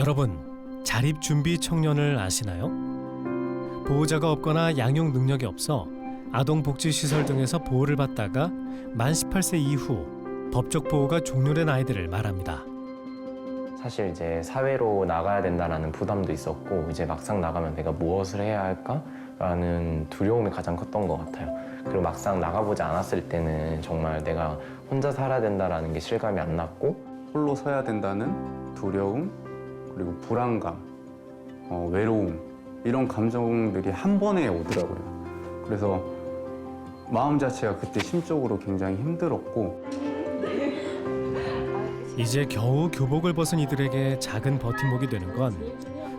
여러분, 자립 준비 청년을 아시나요? 보호자가 없거나 양육 능력이 없어 아동 복지 시설 등에서 보호를 받다가 만 18세 이후 법적 보호가 종료된 아이들을 말합니다. 사실 이제 사회로 나가야 된다라는 부담도 있었고 이제 막상 나가면 내가 무엇을 해야 할까라는 두려움이 가장 컸던 것 같아요. 그리고 막상 나가보지 않았을 때는 정말 내가 혼자 살아야 된다라는 게 실감이 안 났고 홀로 서야 된다는 두려움 그리고 불안감, 어, 외로움 이런 감정들이 한 번에 오더라고요. 그래서 마음 자체가 그때 심적으로 굉장히 힘들었고 이제 겨우 교복을 벗은 이들에게 작은 버팀목이 되는 건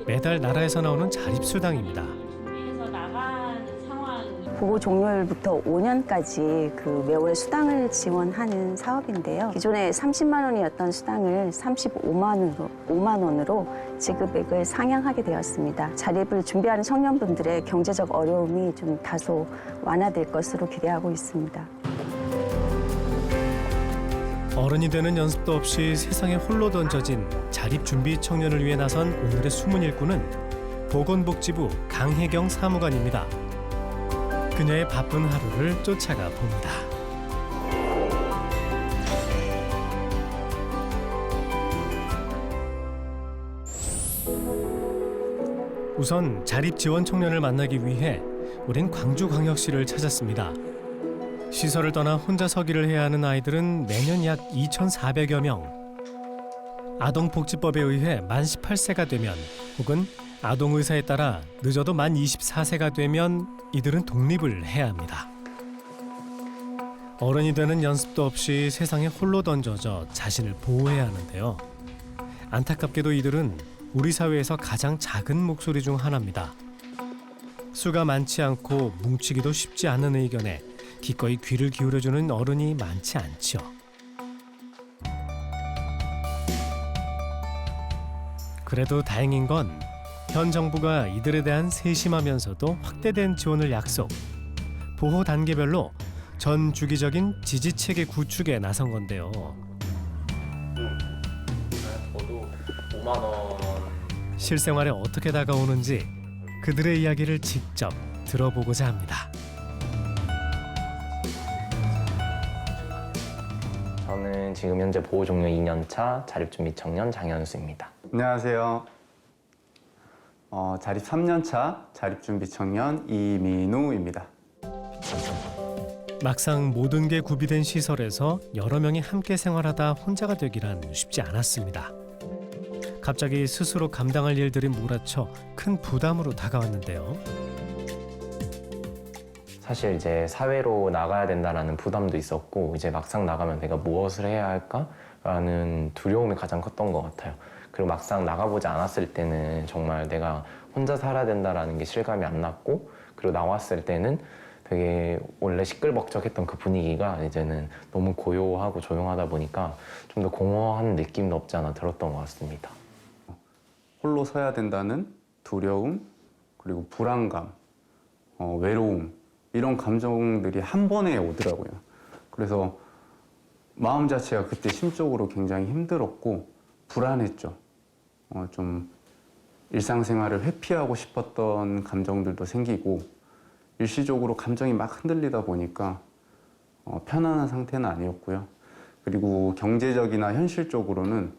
매달 나라에서 나오는 자립수당입니다. 보호 종료일부터 5년까지 그 매월 수당을 지원하는 사업인데요. 기존에 30만 원이었던 수당을 35만 원으로 5만 원으로 지급액을 상향하게 되었습니다. 자립을 준비하는 청년분들의 경제적 어려움이 좀 다소 완화될 것으로 기대하고 있습니다. 어른이 되는 연습도 없이 세상에 홀로 던져진 자립 준비 청년을 위해 나선 오늘의 숨은 일꾼은 보건복지부 강혜경 사무관입니다. 그녀의 바쁜 하루를 쫓아가 봅니다. 우선 자립 지원 청년을 만나기 위해 우린 광주광역시를 찾았습니다. 시설을 떠나 혼자 서기를 해야 하는 아이들은 매년 약 2,400여 명. 아동복지법에 의해 만 18세가 되면 혹은 아동 의사에 따라 늦어도 만 24세가 되면 이들은 독립을 해야 합니다. 어른이 되는 연습도 없이 세상에 홀로 던져져 자신을 보호해야 하는데요. 안타깝게도 이들은 우리 사회에서 가장 작은 목소리 중 하나입니다. 수가 많지 않고 뭉치기도 쉽지 않은 의견에 기꺼이 귀를 기울여주는 어른이 많지 않지요. 그래도 다행인 건 현 정부가 이들에 대한 세심하면서도 확대된 지원을 약속. 보호 단계별로 전 주기적인 지지 체계 구축에 나선 건데요. 저도 5만 원 실생활에 어떻게 다가오는지 그들의 이야기를 직접 들어보고자 합니다. 저는 지금 현재 보호 종료 2년 차 자립준비 청년 장현수입니다. 안녕하세요. 어, 자립 3년차 자립준비 청년 이민우입니다. 막상 모든 게 구비된 시설에서 여러 명이 함께 생활하다 혼자가 되기란 쉽지 않았습니다. 갑자기 스스로 감당할 일들이 몰아쳐 큰 부담으로 다가왔는데요. 사실 이제 사회로 나가야 된다라는 부담도 있었고 이제 막상 나가면 내가 무엇을 해야 할까라는 두려움이 가장 컸던 것 같아요. 그리고 막상 나가보지 않았을 때는 정말 내가 혼자 살아야 된다라는 게 실감이 안 났고 그리고 나왔을 때는 되게 원래 시끌벅적했던 그 분위기가 이제는 너무 고요하고 조용하다 보니까 좀 더 공허한 느낌도 없지 않아 들었던 것 같습니다. 홀로 서야 된다는 두려움 그리고 불안감, 어, 외로움 이런 감정들이 한 번에 오더라고요. 그래서 마음 자체가 그때 심적으로 굉장히 힘들었고 불안했죠. 어, 좀 일상생활을 회피하고 싶었던 감정들도 생기고 일시적으로 감정이 막 흔들리다 보니까 어, 편안한 상태는 아니었고요. 그리고 경제적이나 현실적으로는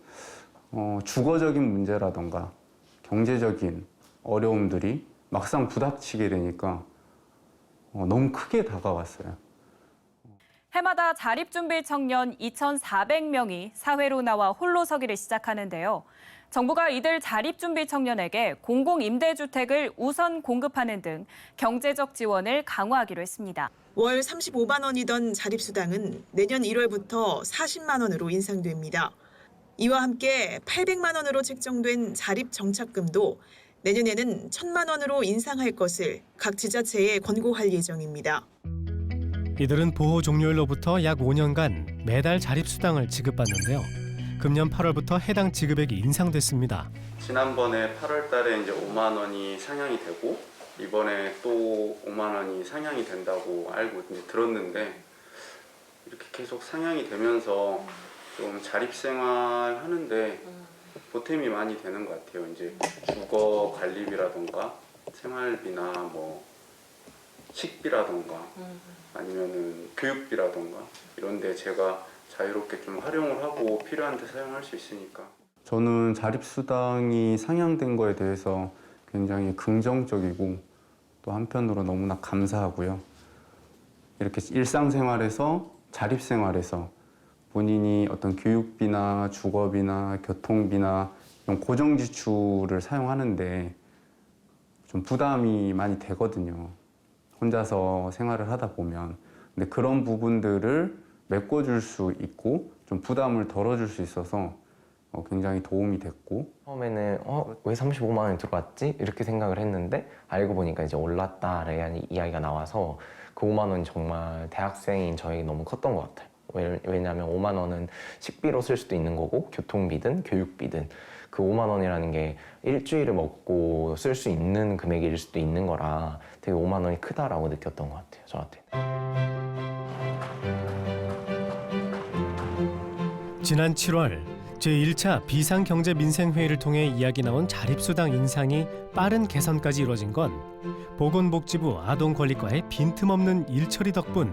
어, 주거적인 문제라던가 경제적인 어려움들이 막상 부닥치게 되니까 어, 너무 크게 다가왔어요. 해마다 자립준비 청년 2,400명이 사회로 나와 홀로 서기를 시작하는데요. 정부가 이들 자립준비 청년에게 공공임대주택을 우선 공급하는 등 경제적 지원을 강화하기로 했습니다. 월 35만 원이던 자립수당은 내년 1월부터 40만 원으로 인상됩니다. 이와 함께 800만 원으로 책정된 자립정착금도 내년에는 1천만 원으로 인상할 것을 각 지자체에 권고할 예정입니다. 이들은 보호 종료일로부터 약 5년간 매달 자립수당을 지급받는데요. 금년 8월부터 해당 지급액이 인상됐습니다. 지난번에 8월 달에 이제 5만 원이 상향이 되고 이번에 또 5만 원이 상향이 된다고 알고 이제 들었는데 이렇게 계속 상향이 되면서 좀 자립 생활 하는데 보탬이 많이 되는 것 같아요. 이제 주거 관리비라던가 생활비나 뭐 식비라던가 아니면은 교육비라던가 이런데 제가 자유롭게 좀 활용을 하고 필요한 데 사용할 수 있으니까. 저는 자립수당이 상향된 거에 대해서 굉장히 긍정적이고 또 한편으로 너무나 감사하고요. 이렇게 일상생활에서 자립생활에서 본인이 어떤 교육비나 주거비나 교통비나 이런 고정 지출을 사용하는데 좀 부담이 많이 되거든요. 혼자서 생활을 하다 보면. 근데 그런 부분들을 메꿔줄 수 있고 좀 부담을 덜어줄 수 있어서 어, 굉장히 도움이 됐고 처음에는 어, 왜 35만 원이 들어왔지? 이렇게 생각을 했는데 알고 보니까 이제 올랐다라는 이야기가 나와서 그 5만 원이 정말 대학생인 저에게 너무 컸던 것 같아요. 왜- 왜냐하면 5만 원은 식비로 쓸 수도 있는 거고 교통비든 교육비든 그 5만 원이라는 게 일주일을 먹고 쓸 수 있는 금액일 수도 있는 거라 되게 5만 원이 크다라고 느꼈던 것 같아요. 저한테. 지난 7월 제1차 비상경제민생회의를 통해 이야기 나온 자립수당 인상이 빠른 개선까지 이뤄진 건 보건복지부 아동권리과의 빈틈없는 일처리 덕분.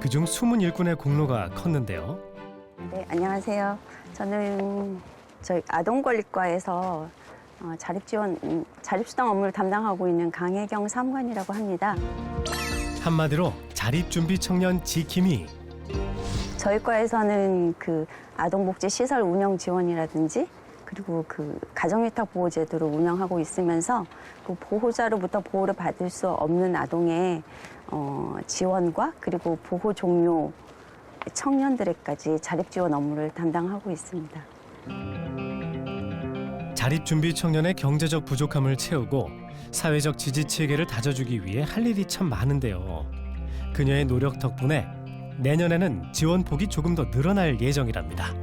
그중 숨은 일꾼의 공로가 컸는데요. 네, 안녕하세요. 저는 저희 아동권리과에서 어, 자립지원, 음, 자립수당 업무를 담당하고 있는 강혜경 사무관이라고 합니다. 한마디로 자립준비 청년 지킴이 저희 과에서는 그 아동복지 시설 운영 지원이라든지 그리고 그 가정위탁 보호 제도를 운영하고 있으면서 그 보호자로부터 보호를 받을 수 없는 아동의 어, 지원과 그리고 보호 종료 청년들에까지 자립 지원 업무를 담당하고 있습니다. 자립준비 청년의 경제적 부족함을 채우고 사회적 지지 체계를 다져주기 위해 할 일이 참 많은데요. 그녀의 노력 덕분에 내년에는 지원 폭이 조금 더 늘어날 예정이랍니다.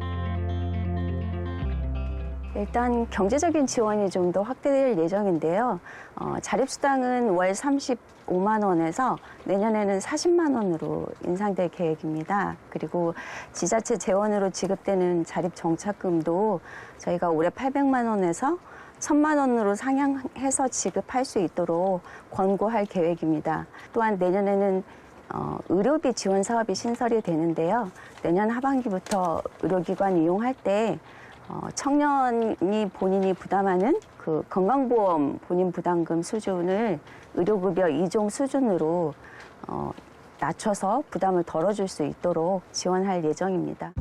일단 경제적인 지원이 좀 더 확대될 예정인데요. 어, 자립수당은 월 35만 원에서 내년에는 40만 원으로 인상될 계획입니다. 그리고 지자체 재원으로 지급되는 자립정착금도 저희가 올해 800만 원에서 1000만 원으로 상향해서 지급할 수 있도록 권고할 계획입니다. 또한 내년에는 어, 의료비 지원 사업이 신설이 되는데요. 내년 하반기부터 의료기관 이용할 때 어, 청년이 본인이 부담하는 그 건강보험 본인 부담금 수준을 의료급여 이종 수준으로 어, 낮춰서 부담을 덜어줄 수 있도록 지원할 예정입니다.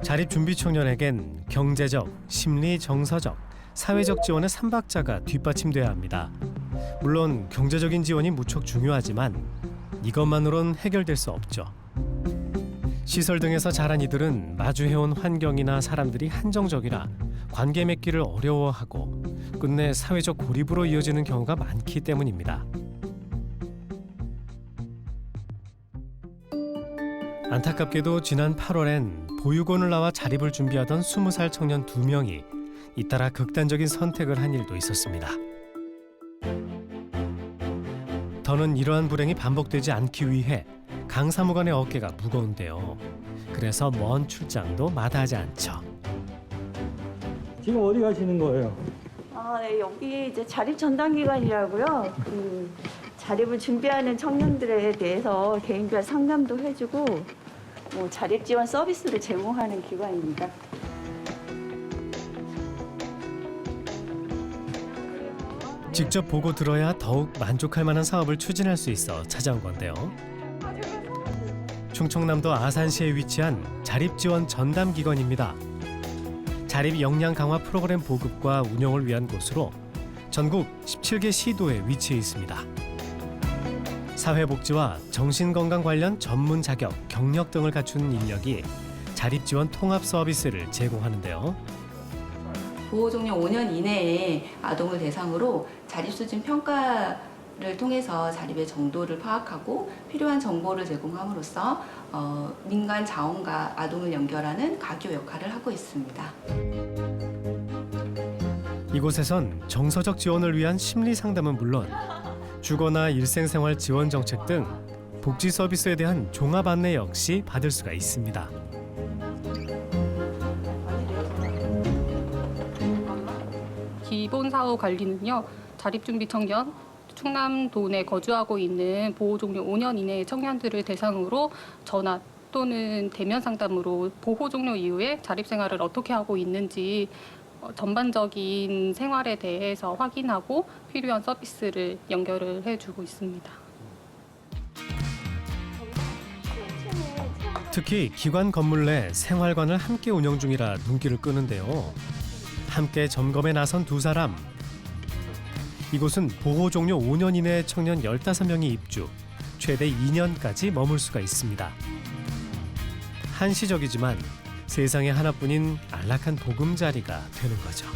자립 준비 청년에겐 경제적, 심리, 정서적, 사회적 지원의 삼박자가 뒷받침돼야 합니다. 물론 경제적인 지원이 무척 중요하지만 이것만으로는 해결될 수 없죠. 시설 등에서 자란 이들은 마주해온 환경이나 사람들이 한정적이라 관계 맺기를 어려워하고 끝내 사회적 고립으로 이어지는 경우가 많기 때문입니다. 안타깝게도 지난 8월엔 보육원을 나와 자립을 준비하던 20살 청년 두명이 잇따라 극단적인 선택을 한 일도 있었습니다. 더는 이러한 불행이 반복되지 않기 위해 강 사무관의 어깨가 무거운데요. 그래서 먼 출장도 마다하지 않죠. 지금 어디 가시는 거예요? 아, 네, 여기 이제 자립 전담 기관이라고요. 그 자립을 준비하는 청년들에 대해서 개인별 상담도 해주고 뭐 자립 지원 서비스를 제공하는 기관입니다. 직접 보고 들어야 더욱 만족할 만한 사업을 추진할 수 있어 찾아온 건데요. 충청남도 아산시에 위치한 자립지원 전담기관입니다. 자립 역량 강화 프로그램 보급과 운영을 위한 곳으로 전국 17개 시도에 위치해 있습니다. 사회복지와 정신건강 관련 전문 자격, 경력 등을 갖춘 인력이 자립지원 통합 서비스를 제공하는데요. 보호 종료 5년 이내에 아동을 대상으로 자립 수준 평가 를 통해서 자립의 정도를 파악하고 필요한 정보를 제공함으로써 어, 민간 자원과 아동을 연결하는 가교 역할을 하고 있습니다. 이곳에선 정서적 지원을 위한 심리 상담은 물론 주거나 일생생활 지원 정책 등 복지 서비스에 대한 종합 안내 역시 받을 수가 있습니다. 기본 사후 관리는요. 자립준비 청년, 충남도 내 거주하고 있는 보호 종료 5년 이내의 청년들을 대상으로 전화 또는 대면 상담으로 보호 종료 이후에 자립 생활을 어떻게 하고 있는지 어, 전반적인 생활에 대해서 확인하고 필요한 서비스를 연결을 해주고 있습니다. 특히 기관 건물 내 생활관을 함께 운영 중이라 눈길을 끄는데요. 함께 점검에 나선 두 사람. 이곳은 보호 종료 5년 이내 청년 15명이 입주, 최대 2년까지 머물 수가 있습니다. 한시적이지만 세상에 하나뿐인 안락한 보금자리가 되는 거죠.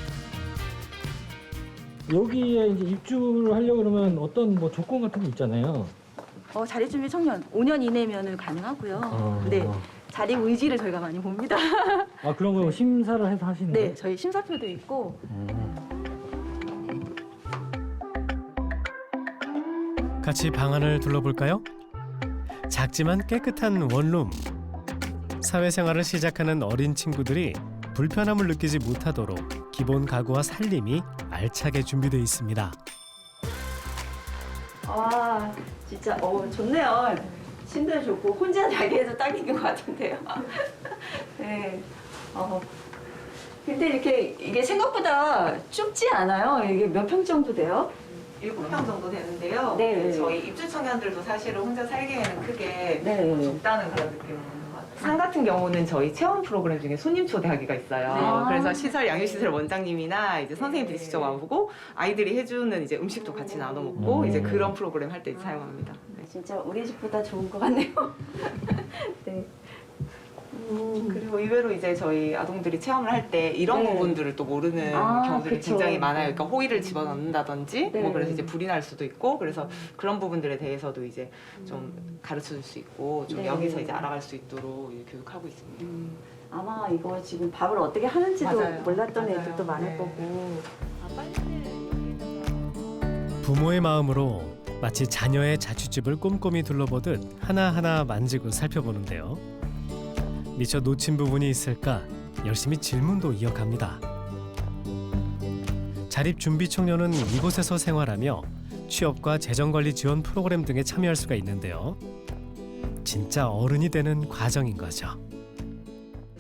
여기에 이제 입주를 하려고 그러면 어떤 뭐 조건 같은 게 있잖아요. 어, 자립준비 청년 5년 이내면은 가능하고요. 어. 네. 자립 의지를 저희가 많이 봅니다. 아 그런 거 심사를 해서 하시는 네, 거예요? 저희 심사표도 있고 같이 방 안을 둘러볼까요? 작지만 깨끗한 원룸. 사회생활을 시작하는 어린 친구들이 불편함을 느끼지 못하도록 기본 가구와 살림이 알차게 준비되어 있습니다. 아 진짜 어 좋네요. 침대 좋고 혼자 자기에도 딱인 것 같은데요. 네. 어. 근데 이렇게 이게 생각보다 좁지 않아요. 이게 몇 평 정도 돼요? 7평 정도 되는데요. 네. 저희 입주 청년들도 사실은 혼자 살기에는 크게 네. 좁다는 그런 느낌을 받는 것 같아요. 상 같은 경우는 저희 체험 프로그램 중에 손님 초대하기가 있어요. 네. 그래서 시설 양육시설 원장님이나 이제 선생님들이 직접 와보고 아이들이 해주는 이제 음식도 같이 나눠 먹고 음. 이제 그런 프로그램 할 때 사용합니다. 네. 진짜 우리 집보다 좋은 것 같네요. 네. 음. 그리고 의외로 이제 저희 아동들이 체험을 할 때 이런 네. 부분들을 또 모르는 아, 경우들이 그쵸. 굉장히 많아요. 그러니까 호의를 집어넣는다든지 네. 뭐 그래서 이제 불이 날 수도 있고 그래서 그런 부분들에 대해서도 이제 좀 가르쳐 줄 수 있고 좀 네. 여기서 이제 알아갈 수 있도록 이제 교육하고 있습니다. 음, 아마 이거 지금 밥을 어떻게 하는지도 맞아요. 몰랐던 맞아요. 애들도 많을 네. 거고. 부모의 마음으로 마치 자녀의 자취집을 꼼꼼히 둘러보듯 하나하나 만지고 살펴보는데요. 미처 놓친 부분이 있을까 열심히 질문도 이어갑니다. 자립 준비 청년은 이곳에서 생활하며 취업과 재정관리 지원 프로그램 등에 참여할 수가 있는데요. 진짜 어른이 되는 과정인 거죠.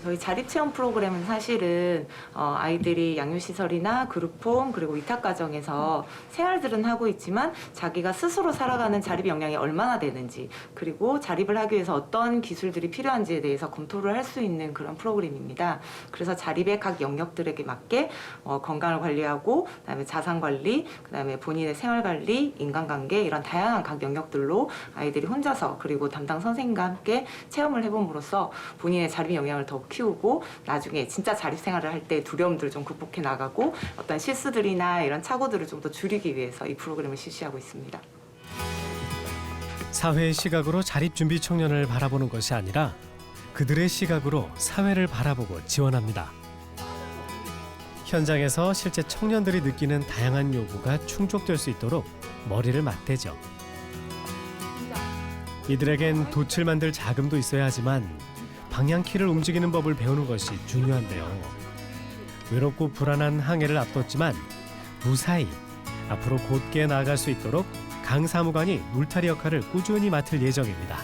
저희 자립체험 프로그램은 사실은 어, 아이들이 양육시설이나 그룹홈 그리고 위탁가정에서 생활들은 하고 있지만 자기가 스스로 살아가는 자립 역량이 얼마나 되는지 그리고 자립을 하기 위해서 어떤 기술들이 필요한지에 대해서 검토를 할 수 있는 그런 프로그램입니다. 그래서 자립의 각 영역들에게 맞게 어, 건강을 관리하고 그다음에 자산 관리, 그다음에 본인의 생활 관리, 인간관계 이런 다양한 각 영역들로 아이들이 혼자서 그리고 담당 선생님과 함께 체험을 해봄으로써 본인의 자립 역량을 더욱 키우고 나중에 진짜 자립 생활을 할 때 두려움들을 좀 극복해 나가고 어떤 실수들이나 이런 착오들을 좀 더 줄이기 위해서 이 프로그램을 실시하고 있습니다. 사회의 시각으로 자립 준비 청년을 바라보는 것이 아니라 그들의 시각으로 사회를 바라보고 지원합니다. 현장에서 실제 청년들이 느끼는 다양한 요구가 충족될 수 있도록 머리를 맞대죠. 이들에겐 돛을 만들 자금도 있어야 하지만 방향키를 움직이는 법을 배우는 것이 중요한데요. 외롭고 불안한 항해를 앞뒀지만 무사히 앞으로 곧게 나아갈 수 있도록 강 사무관이 울타리 역할을 꾸준히 맡을 예정입니다.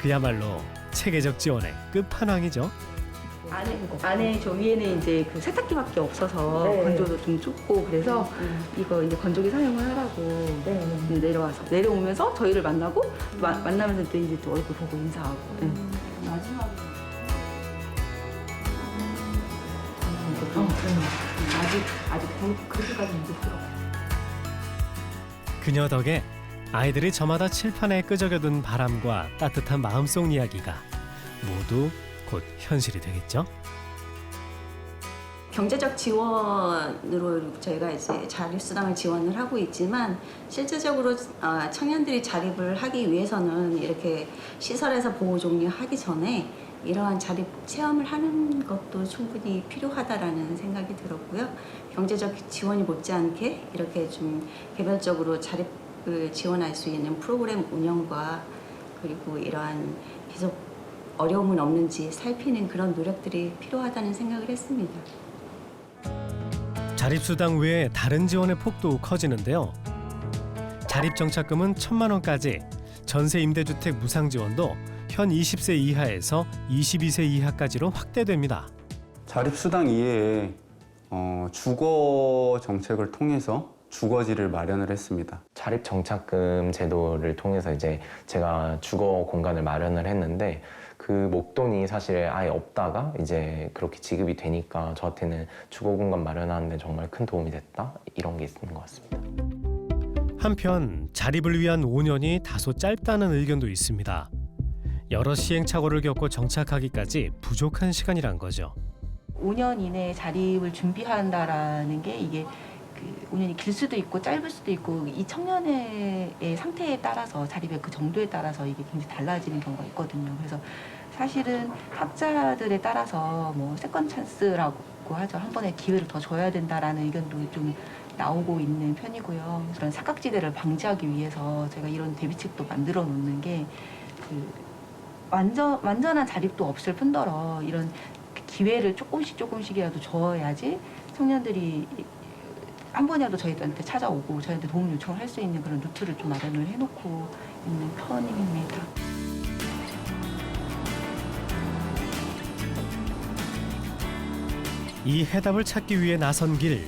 그야말로 체계적 지원의 끝판왕이죠. 안에, 안에 저 위에는 이제 그 세탁기밖에 없어서 네. 건조도 좀 좁고 그래서 이거 이제 건조기 사용을 하라고 네. 내려와서 내려오면서 저희를 만나고 마- 만나면서 또 이제 또 얼굴 보고 인사하고 네. 어, 네. 아직 아직 그- 그렇게까지 이제 들어. 그녀 덕에 아이들이 저마다 칠판에 끄적여둔 바람과 따뜻한 마음속 이야기가 모두 곧 현실이 되겠죠. 경제적 지원으로 저희가 이제 자립수당을 지원을 하고 있지만 실제적으로 아, 청년들이 자립을 하기 위해서는 이렇게 시설에서 보호 종료하기 전에 이러한 자립 체험을 하는 것도 충분히 필요하다라는 생각이 들었고요. 경제적 지원이 못지않게 이렇게 좀 개별적으로 자립 자립을 지원할 수 있는 프로그램 운영과 그리고 이러한 계속 어려움은 없는지 살피는 그런 노력들이 필요하다는 생각을 했습니다. 자립수당 외에 다른 지원의 폭도 커지는데요. 자립정착금은 천만 원까지, 전세 임대주택 무상 지원도 현 20세 이하에서 22세 이하까지로 확대됩니다. 자립수당 이외에 어, 주거 정책을 통해서 주거지를 마련을 했습니다. 자립 정착금 제도를 통해서 이제 제가 주거 공간을 마련을 했는데 그 목돈이 사실 아예 없다가 이제 그렇게 지급이 되니까 저한테는 주거 공간 마련하는데 정말 큰 도움이 됐다 이런 게 있는 것 같습니다. 한편 자립을 위한 5년이 다소 짧다는 의견도 있습니다. 여러 시행착오를 겪고 정착하기까지 부족한 시간이란 거죠. 5년 이내에 자립을 준비한다라는 게 이게 그 5년이 길 수도 있고 짧을 수도 있고 이 청년의 상태에 따라서 자립의 그 정도에 따라서 이게 굉장히 달라지는 경우가 있거든요. 그래서 사실은 학자들에 따라서 뭐 세컨 찬스라고 하죠. 한 번에 기회를 더 줘야 된다라는 의견도 좀 나오고 있는 편이고요. 그런 사각지대를 방지하기 위해서 제가 이런 대비책도 만들어 놓는 게 그 완전 완전한 자립도 없을 뿐더러 이런 기회를 조금씩 조금씩이라도 줘야지 청년들이 한 번이라도 저희한테 찾아오고 저희한테 도움 요청을 할 수 있는 그런 루트를 좀 마련을 해놓고 있는 편입니다. 이 해답을 찾기 위해 나선 길.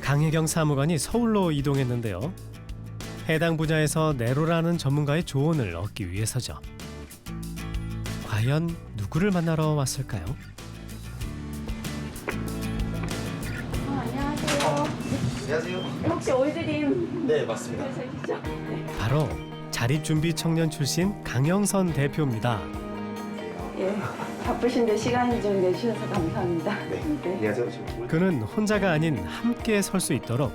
강혜경 사무관이 서울로 이동했는데요. 해당 분야에서 네로라는 전문가의 조언을 얻기 위해서죠. 과연 누구를 만나러 왔을까요? 안녕하세요. 혹시 올드림 네, 맞습니다. 되시죠? 바로 자립준비 청년 출신 강영선 대표입니다. 예. 바쁘신데 시간 좀 내주셔서 감사합니다. 네. 안녕하세요. 지금 그는 혼자가 아닌 함께 설 수 있도록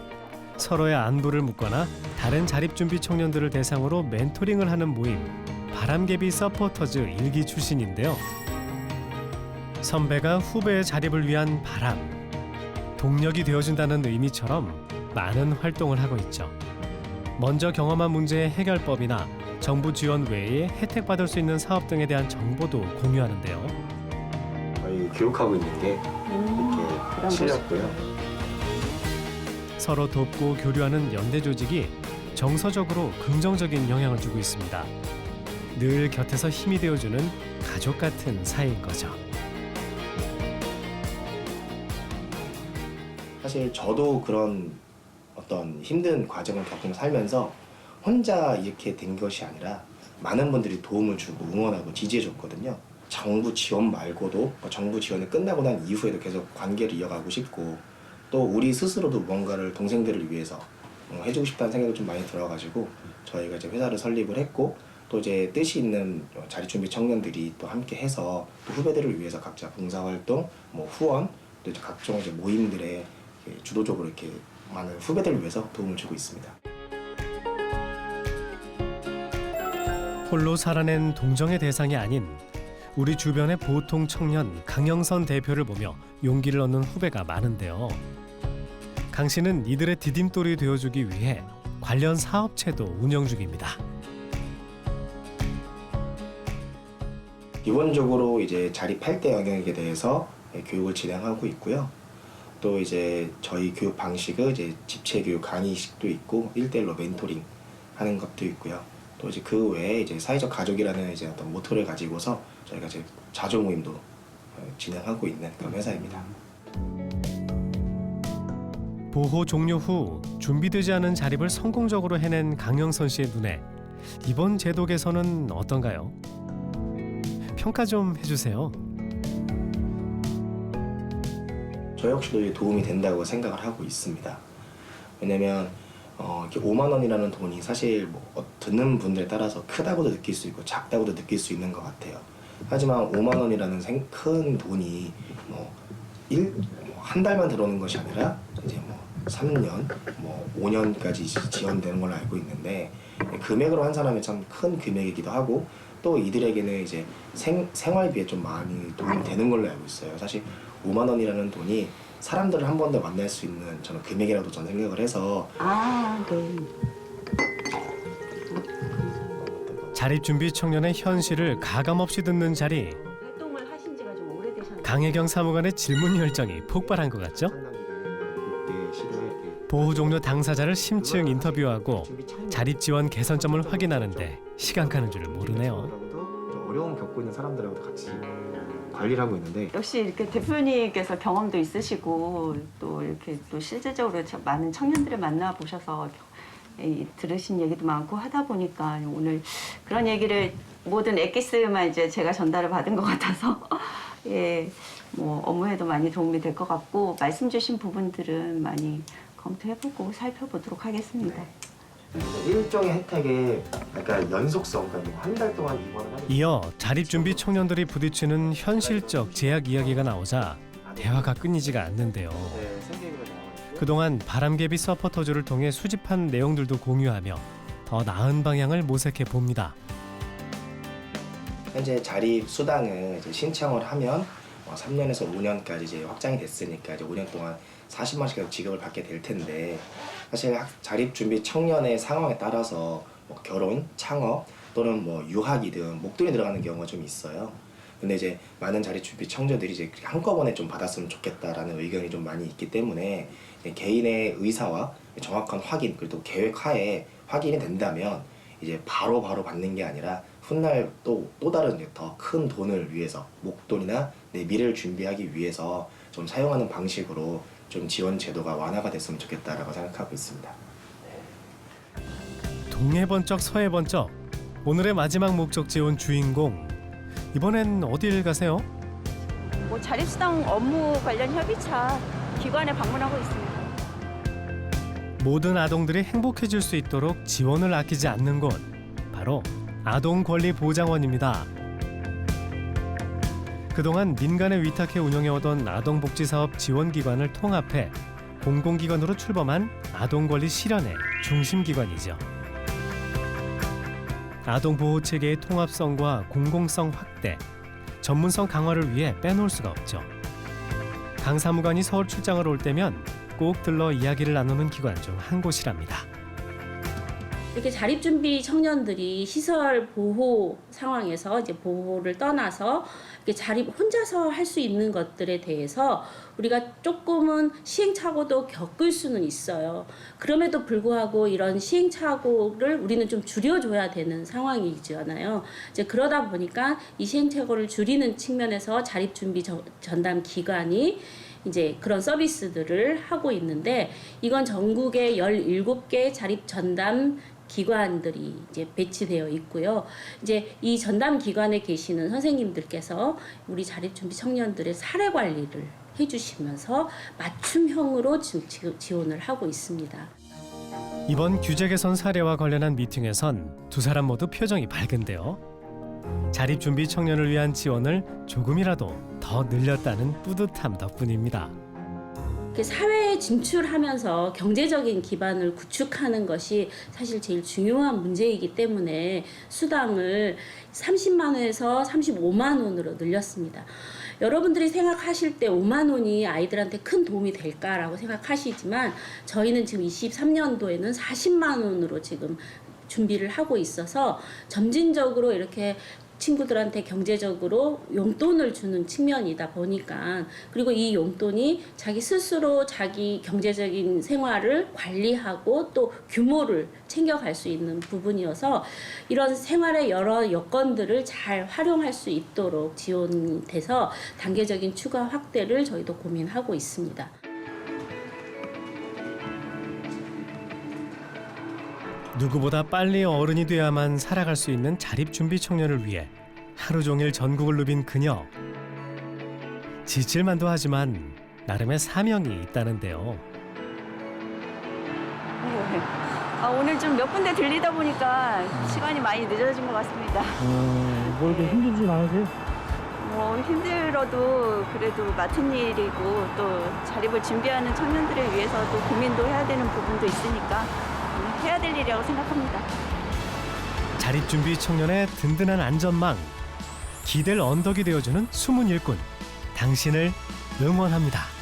서로의 안부를 묻거나 다른 자립준비 청년들을 대상으로 멘토링을 하는 모임 바람개비 서포터즈 일기 출신인데요. 선배가 후배의 자립을 위한 바람, 동력이 되어준다는 의미처럼 많은 활동을 하고 있죠. 먼저 경험한 문제의 해결법이나 정부 지원 외에 혜택받을 수 있는 사업 등에 대한 정보도 공유하는데요. 저희 교육하고 있는 게 이렇게 실렸고요. 서로 돕고 교류하는 연대 조직이 정서적으로 긍정적인 영향을 주고 있습니다. 늘 곁에서 힘이 되어주는 가족 같은 사이인 거죠. 사실 저도 그런 어떤 힘든 과정을 겪으며 살면서 혼자 이렇게 된 것이 아니라 많은 분들이 도움을 주고 응원하고 지지해 줬거든요. 정부 지원 말고도 뭐 정부 지원이 끝나고 난 이후에도 계속 관계를 이어가고 싶고 또 우리 스스로도 뭔가를 동생들을 위해서 어, 해주고 싶다는 생각이 좀 많이 들어가지고 저희가 이제 회사를 설립을 했고 또 이제 뜻이 있는 자립준비 청년들이 또 함께 해서 또 후배들을 위해서 각자 봉사활동, 뭐 후원, 또 이제 각종 이제 모임들에 주도적으로 이렇게 많은 후배들을 위해서 도움을 주고 있습니다. 홀로 살아낸 동정의 대상이 아닌 우리 주변의 보통 청년 강영선 대표를 보며 용기를 얻는 후배가 많은데요. 강 씨는 이들의 디딤돌이 되어주기 위해 관련 사업체도 운영 중입니다. 기본적으로 이제 자립할 때 영역에 대해서 교육을 진행하고 있고요. 또 이제 저희 교육 방식은 이제 집체 교육 강의식도 있고 1대1로 멘토링 하는 것도 있고요. 또 이제 그 외에 이제 사회적 가족이라는 이제 어떤 모토를 가지고서 저희가 이제 자조 모임도 어, 진행하고 있는 그런 회사입니다. 보호 종료 후 준비되지 않은 자립을 성공적으로 해낸 강영선 씨의 눈에 이번 제도 개선은 어떤가요? 평가 좀 해주세요. 저 역시도 도움이 된다고 생각을 하고 있습니다. 왜냐면 어, 이렇게 5만 원이라는 돈이 사실 뭐 어, 듣는 분들에 따라서 크다고도 느낄 수 있고 작다고도 느낄 수 있는 것 같아요. 하지만 5만 원이라는 생, 큰 돈이 뭐 일, 뭐한 달만 들어오는 것이 아니라 이제 뭐 3년, 뭐 5년까지 지원되는 걸로 알고 있는데 금액으로 한 사람이 참 큰 금액이기도 하고 또 이들에게는 이제 생, 생활비에 좀 많이 도움이 되는 걸로 알고 있어요. 사실 5만 원이라는 돈이 사람들을 한 번 더 만날 수 있는 저는 금액이라도 저는 생각을 해서 아, 네. 자립준비 청년의 현실을 가감없이 듣는 자리 활동을 하신 지가 좀 오래되셨나요? 강혜경 사무관의 질문 열정이 폭발한 것 같죠? 보호 종료 당사자를 심층 인터뷰하고 자립 지원 개선점을 확인하는데 시간 가는 줄 모르네요. 좀 어려움 겪고 있는 사람들하고 같이 관리를 하고 있는데 역시 이렇게 대표님께서 경험도 있으시고 또 이렇게 또 실제적으로 저- 많은 청년들을 만나 보셔서 이- 들으신 얘기도 많고 하다 보니까 오늘 그런 얘기를 모든 엑기스만 이제 제가 전달을 받은 것 같아서 예, 뭐 업무에도 많이 도움이 될 것 같고 말씀 주신 부분들은 많이 검토해보고 살펴보도록 하겠습니다. 일종의 혜택에 약간 연속성, 그러니까 한 달 동안 입원을 하는 이어 자립 준비 청년들이 부딪히는 현실적 제약 이야기가 나오자 대화가 끊이지가 않는데요. 네, 생계비가 그동안 바람개비 서포터즈를 통해 수집한 내용들도 공유하며 더 나은 방향을 모색해 봅니다. 현재 자립 수당을 이제 신청을 하면 어, 3년에서 5년까지 이제 확장이 됐으니까 이제 5년 동안 40만 원씩 지급을 받게 될 텐데 사실 학- 자립 준비 청년의 상황에 따라서 뭐 결혼, 창업 또는 뭐 유학이든 목돈이 들어가는 경우가 좀 있어요. 근데 이제 많은 자립 준비 청년들이 이제 한꺼번에 좀 받았으면 좋겠다라는 의견이 좀 많이 있기 때문에 개인의 의사와 정확한 확인 그리고 또 계획하에 확인이 된다면 이제 바로 바로 받는 게 아니라 훗날 또 또 다른 더 큰 돈을 위해서 목돈이나 내 미래를 준비하기 위해서 좀 사용하는 방식으로 좀 지원 제도가 완화가 됐으면 좋겠다라고 생각하고 있습니다. 동해 번쩍 서해 번쩍 오늘의 마지막 목적지 온 주인공 이번엔 어딜 가세요? 뭐 자립수당 업무 관련 협의차 기관에 방문하고 있습니다. 모든 아동들이 행복해질 수 있도록 지원을 아끼지 않는 곳 바로 아동권리보장원입니다. 그동안 민간에 위탁해 운영해오던 아동복지사업 지원기관을 통합해 공공기관으로 출범한 아동권리 실현의 중심기관이죠. 아동보호체계의 통합성과 공공성 확대, 전문성 강화를 위해 빼놓을 수가 없죠. 강 사무관이 서울 출장을 올 때면 꼭 들러 이야기를 나누는 기관 중 한 곳이랍니다. 이렇게 자립준비 청년들이 시설 보호 상황에서 이제 보호를 떠나서 이렇게 자립 혼자서 할 수 있는 것들에 대해서 우리가 조금은 시행착오도 겪을 수는 있어요. 그럼에도 불구하고 이런 시행착오를 우리는 좀 줄여줘야 되는 상황이잖아요. 이제 그러다 보니까 이 시행착오를 줄이는 측면에서 자립준비 저- 전담 기관이 이제 그런 서비스들을 하고 있는데 이건 전국에 17개 자립 전담 기관들이 이제 배치되어 있고요. 이제 이 전담 기관에 계시는 선생님들께서 우리 자립 준비 청년들의 사례 관리를 해 주시면서 맞춤형으로 지금 지- 지원을 하고 있습니다. 이번 규제 개선 사례와 관련한 미팅에선 두 사람 모두 표정이 밝은데요. 자립 준비 청년을 위한 지원을 조금이라도 더 늘렸다는 뿌듯함 덕분입니다. 사회에 진출하면서 경제적인 기반을 구축하는 것이 사실 제일 중요한 문제이기 때문에 수당을 30만 원에서 35만 원으로 늘렸습니다. 여러분들이 생각하실 때 5만 원이 아이들한테 큰 도움이 될까라고 생각하시지만 저희는 지금 23년도에는 40만 원으로 지금 준비를 하고 있어서 점진적으로 이렇게 친구들한테 경제적으로 용돈을 주는 측면이다 보니까 그리고 이 용돈이 자기 스스로 자기 경제적인 생활을 관리하고 또 규모를 챙겨갈 수 있는 부분이어서 이런 생활의 여러 여건들을 잘 활용할 수 있도록 지원이 돼서 단계적인 추가 확대를 저희도 고민하고 있습니다. 누구보다 빨리 어른이 돼야만 살아갈 수 있는 자립 준비 청년을 위해 하루 종일 전국을 누빈 그녀. 지칠만도 하지만 나름의 사명이 있다는데요. 아, 오늘 좀 몇 군데 들리다 보니까 시간이 많이 늦어진 것 같습니다. 어, 뭐 이렇게 힘들진 않으세요? 뭐 힘들어도 그래도 맡은 일이고 또 자립을 준비하는 청년들을 위해서 또 고민도 해야 되는 부분도 있으니까 음, 해야 될 일이라고 생각합니다. 자립 준비 청년의 든든한 안전망, 기댈 언덕이 되어주는 숨은 일꾼, 당신을 응원합니다.